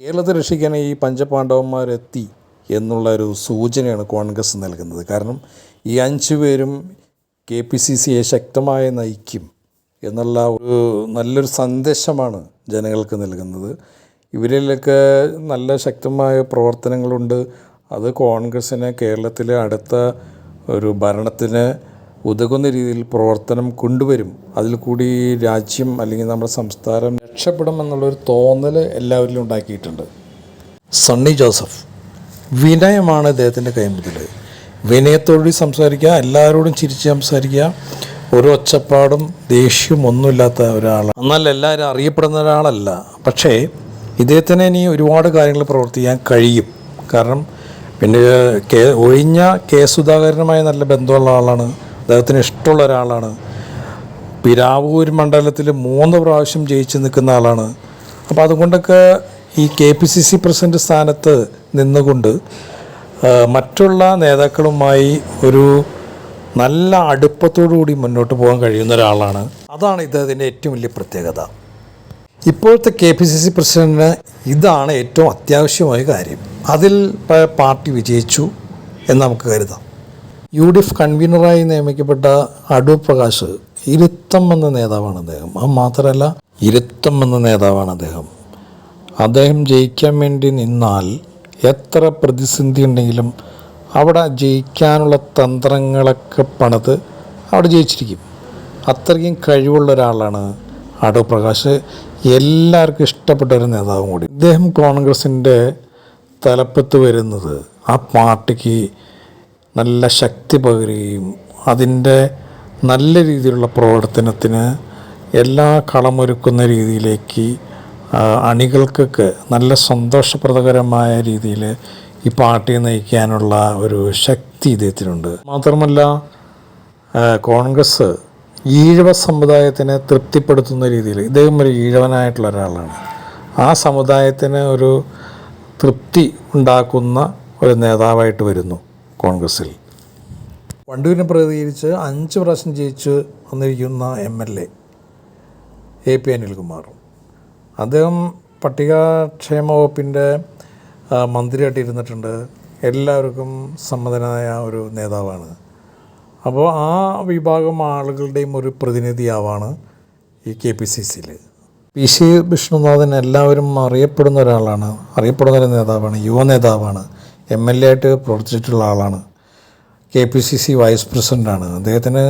കേരളത്തെ രക്ഷിക്കാൻ ഈ പഞ്ചപാണ്ഡവന്മാരെത്തി എന്നുള്ള ഒരു സൂചനയാണ് കോൺഗ്രസ് നൽകുന്നത്. കാരണം ഈ അഞ്ച് പേരും കെ പി സി സിയെ ശക്തമായി നയിക്കും എന്നുള്ള ഒരു നല്ലൊരു സന്ദേശമാണ് ജനങ്ങൾക്ക് നൽകുന്നത്. ഇവരിലൊക്കെ നല്ല ശക്തമായ പ്രവർത്തനങ്ങളുണ്ട്. അത് കോൺഗ്രസ്സിനെ കേരളത്തിലെ അടുത്ത ഒരു ഭരണത്തിന് ഉതകുന്ന രീതിയിൽ പ്രവർത്തനം കൊണ്ടുവരും. അതിൽ കൂടി രാജ്യം അല്ലെങ്കിൽ നമ്മുടെ സംസ്ഥാനം രക്ഷപ്പെടും എന്നുള്ളൊരു തോന്നൽ എല്ലാവരിലും ഉണ്ടാക്കിയിട്ടുണ്ട്. സണ്ണി ജോസഫ് വിനയമാണ് ഇദ്ദേഹത്തിന്റെ കൈമുതൽ. വിനയത്തോടുകൂടി സംസാരിക്കുക എല്ലാവരോടും ചിരിച്ച് സംസാരിക്കുക. ഒരു ഒച്ചപ്പാടും ദേഷ്യവും ഒന്നുമില്ലാത്ത ഒരാളാണ്. എന്നാൽ എല്ലാവരും അറിയപ്പെടുന്ന ഒരാളല്ല. പക്ഷേ ഇദ്ദേഹത്തിന് ഇനി ഒരുപാട് കാര്യങ്ങൾ പ്രവർത്തിക്കാൻ കഴിയും. കാരണം പിന്നെ കെ ഒഴിഞ്ഞ കെ സുധാകരനുമായി നല്ല ബന്ധമുള്ള ആളാണ്. അദ്ദേഹത്തിന് ഇഷ്ടമുള്ള ഒരാളാണ്. പിരാവൂർ മണ്ഡലത്തിൽ മൂന്ന് പ്രാവശ്യം ജയിച്ച് നിൽക്കുന്ന ആളാണ്. അപ്പോൾ അതുകൊണ്ടൊക്കെ ഈ K P C C president സ്ഥാനത്ത് നിന്നുകൊണ്ട് മറ്റുള്ള നേതാക്കളുമായി ഒരു നല്ല അടുപ്പത്തോടു കൂടി മുന്നോട്ട് പോകാൻ കഴിയുന്ന ഒരാളാണ്. അതാണ് ഇദ്ദേഹത്തിന്റെ ഏറ്റവും വലിയ പ്രത്യേകത. ഇപ്പോഴത്തെ കെ പി സി സി പ്രസിഡന്റിന് ഇതാണ് ഏറ്റവും അത്യാവശ്യമായ കാര്യം. അതിൽ പാർട്ടി വിജയിച്ചു എന്ന് നമുക്ക് കരുതാം. യു ഡി എഫ് കൺവീനറായി നിയമിക്കപ്പെട്ട അടൂർ പ്രകാശ് ഇരുത്തം എന്ന നേതാവാണ് അദ്ദേഹം. അത് മാത്രമല്ല ഇരുത്തം എന്ന നേതാവാണ് അദ്ദേഹം. അദ്ദേഹം ജയിക്കാൻ വേണ്ടി നിന്നാൽ എത്ര പ്രതിസന്ധി ഉണ്ടെങ്കിലും അവിടെ ജയിക്കാനുള്ള തന്ത്രങ്ങളൊക്കെ പണിത് അവിടെ ജയിച്ചിരിക്കും. അത്രയ്ക്കും കഴിവുള്ള ഒരാളാണ് അടൂർ പ്രകാശ്. എല്ലാവർക്കും ഇഷ്ടപ്പെട്ട ഒരു നേതാവും കൂടി. ഇദ്ദേഹം കോൺഗ്രസിന്റെ തലപ്പത്ത് വരുന്നത് ആ പാർട്ടിക്ക് നല്ല ശക്തി പകരുകയും അതിന്റെ നല്ല രീതിയിലുള്ള പ്രവർത്തനത്തിന് എല്ലാ കളമൊരുക്കുന്ന രീതിയിലേക്ക് അണികൾക്കൊക്കെ നല്ല സന്തോഷപ്രദകരമായ രീതിയിൽ ഈ പാർട്ടി നയിക്കാനുള്ള ഒരു ശക്തി ഇദ്ദേഹത്തിനുണ്ട്. മാത്രമല്ല കോൺഗ്രസ് ഈഴവ സമുദായത്തിനെ തൃപ്തിപ്പെടുത്തുന്ന രീതിയിൽ ഇദ്ദേഹം ഒരു ഈഴവനായിട്ടുള്ള ഒരാളാണ്. ആ സമുദായത്തിന് ഒരു തൃപ്തി ഉണ്ടാക്കുന്ന ഒരു നേതാവായിട്ട് വരുന്നു. കോൺഗ്രസ്സിൽ വണ്ടൂരിനെ പ്രതികരിച്ച് അഞ്ച് പ്രാവശ്യം ജയിച്ച് വന്നിരിക്കുന്ന M L A A P Anilkumar. അദ്ദേഹം പട്ടികക്ഷേമ വകുപ്പിന്റെ മന്ത്രിയായിട്ട് ഇരുന്നിട്ടുണ്ട്. എല്ലാവർക്കും സമ്മതനായ ഒരു നേതാവാണ്. അപ്പോൾ ആ വിഭാഗം ആളുകളുടെയും ഒരു പ്രതിനിധിയാവാണ് ഈ കെ പി സി സിയിൽ പി സി വിഷ്ണുനാഥൻ എല്ലാവരും അറിയപ്പെടുന്ന ഒരാളാണ്. അറിയപ്പെടുന്ന ഒരു നേതാവാണ് യുവ നേതാവാണ്. എം എൽ എ ആയിട്ട് പ്രവർത്തിച്ചിട്ടുള്ള ആളാണ്. K P C C vice പ്രസിഡന്റാണ് അദ്ദേഹത്തിന്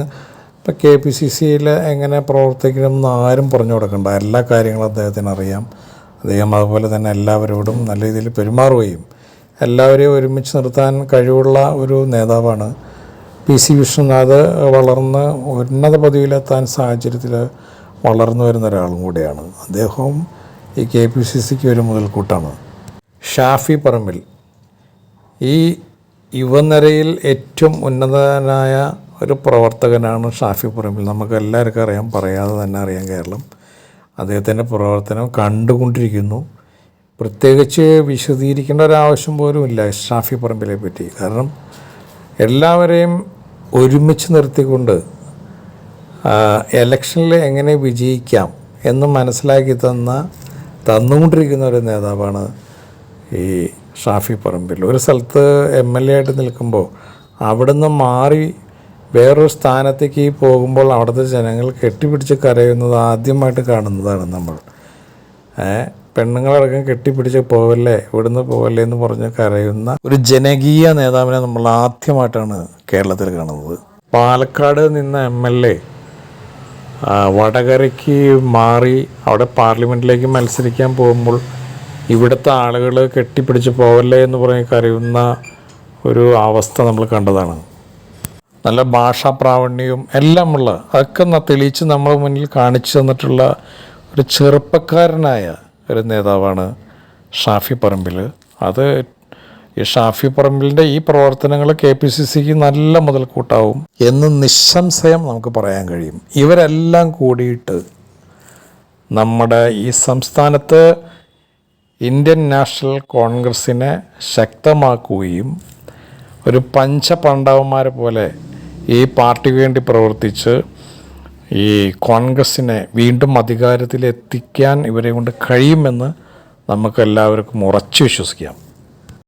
ഇപ്പം കെ പി സി സിയിൽ എങ്ങനെ പ്രവർത്തിക്കണം എന്ന് ആരും പറഞ്ഞു കൊടുക്കണ്ട. എല്ലാ കാര്യങ്ങളും അദ്ദേഹത്തിന് അറിയാം. അദ്ദേഹം അതുപോലെ തന്നെ എല്ലാവരോടും നല്ല രീതിയിൽ പെരുമാറുകയും എല്ലാവരെയും ഒരുമിച്ച് നിർത്താൻ കഴിവുള്ള ഒരു നേതാവാണ്. പി സി വിഷ്ണുനാഥ് വളർന്ന് ഉന്നത പദവിയിലെത്താൻ സാഹചര്യത്തിൽ വളർന്നു വരുന്ന ഒരാളും കൂടിയാണ്. അദ്ദേഹവും ഈ കെ പി സി സിക്ക് ഒരു മുതൽക്കൂട്ടാണ്. ഷാഫി പറമ്പിൽ ഈ യുവനിരയിൽ ഏറ്റവും ഉന്നതനായ ഒരു പ്രവർത്തകനാണ് ഷാഫി പറമ്പിൽ. നമുക്ക് എല്ലാവർക്കും അറിയാം പറയാതെ തന്നെ അറിയാം കേരളം. അദ്ദേഹത്തിന്റെ പ്രവർത്തനം കണ്ടുകൊണ്ടിരിക്കുന്നു. പ്രത്യേകിച്ച് വിശദീകരിക്കേണ്ട ഒരാവശ്യം ഇല്ല ഷാഫി പറമ്പിലെ പറ്റി. കാരണം എല്ലാവരെയും ഒരുമിച്ച് നിർത്തിക്കൊണ്ട് എലക്ഷനിൽ എങ്ങനെ വിജയിക്കാം എന്ന് മനസ്സിലാക്കി തന്ന തന്നുകൊണ്ടിരിക്കുന്ന ഒരു നേതാവാണ് ഈ ഷാഫി പറമ്പിൽ. ഒരു സ്ഥലത്ത് എം എൽ എ ആയിട്ട് നിൽക്കുമ്പോൾ അവിടുന്ന് മാറി വേറൊരു സ്ഥാനത്തേക്ക് പോകുമ്പോൾ അവിടുത്തെ ജനങ്ങൾ കെട്ടിപ്പിടിച്ച് കരയുന്നത് ആദ്യമായിട്ട് കാണുന്നതാണ് നമ്മൾ. പെണ്ണുങ്ങളടക്കം കെട്ടിപ്പിടിച്ച് പോവല്ലേ ഇവിടുന്ന് പോവല്ലേ എന്ന് പറഞ്ഞ് കരയുന്ന ഒരു ജനകീയ നേതാവിനെ നമ്മൾ ആദ്യമായിട്ടാണ് കേരളത്തിൽ കാണുന്നത്. പാലക്കാട് നിന്ന എം എൽ എ വടകരയ്ക്ക് മാറി അവിടെ പാർലമെന്റിലേക്ക് മത്സരിക്കാൻ പോകുമ്പോൾ ഇവിടുത്തെ ആളുകൾ കെട്ടിപ്പിടിച്ച് പോവല്ലേ എന്ന് പറഞ്ഞ് കരയുന്ന ഒരു അവസ്ഥ നമ്മൾ കണ്ടതാണ്. നല്ല ഭാഷാ എല്ലാം എല്ലാമുള്ള അതൊക്കെ തെളിയിച്ച് നമ്മൾ മുന്നിൽ കാണിച്ചു തന്നിട്ടുള്ള ഒരു ചെറുപ്പക്കാരനായ ഒരു നേതാവാണ് ഷാഫി പറമ്പിൽ. അത് ഈ ഷാഫി പറമ്പിലിന്റെ ഈ പ്രവർത്തനങ്ങൾ കെ പി സി സിക്ക് നല്ല മുതൽക്കൂട്ടാവും എന്ന് നിസ്സംശയം നമുക്ക് പറയാൻ കഴിയും. ഇവരെല്ലാം കൂടിയിട്ട് നമ്മുടെ ഈ സംസ്ഥാനത്ത് ഇന്ത്യൻ നാഷണൽ കോൺഗ്രസ്സിനെ ശക്തമാക്കുകയും ഒരു പഞ്ചപാണ്ഡവന്മാരെ പോലെ ഈ പാർട്ടിക്ക് വേണ്ടി പ്രവർത്തിച്ച് ഈ കോൺഗ്രസ്സിനെ വീണ്ടും അധികാരത്തിലെത്തിക്കാൻ ഇവരെ കൊണ്ട് കഴിയുമെന്ന് നമുക്കെല്ലാവർക്കും ഉറച്ചു വിശ്വസിക്കാം.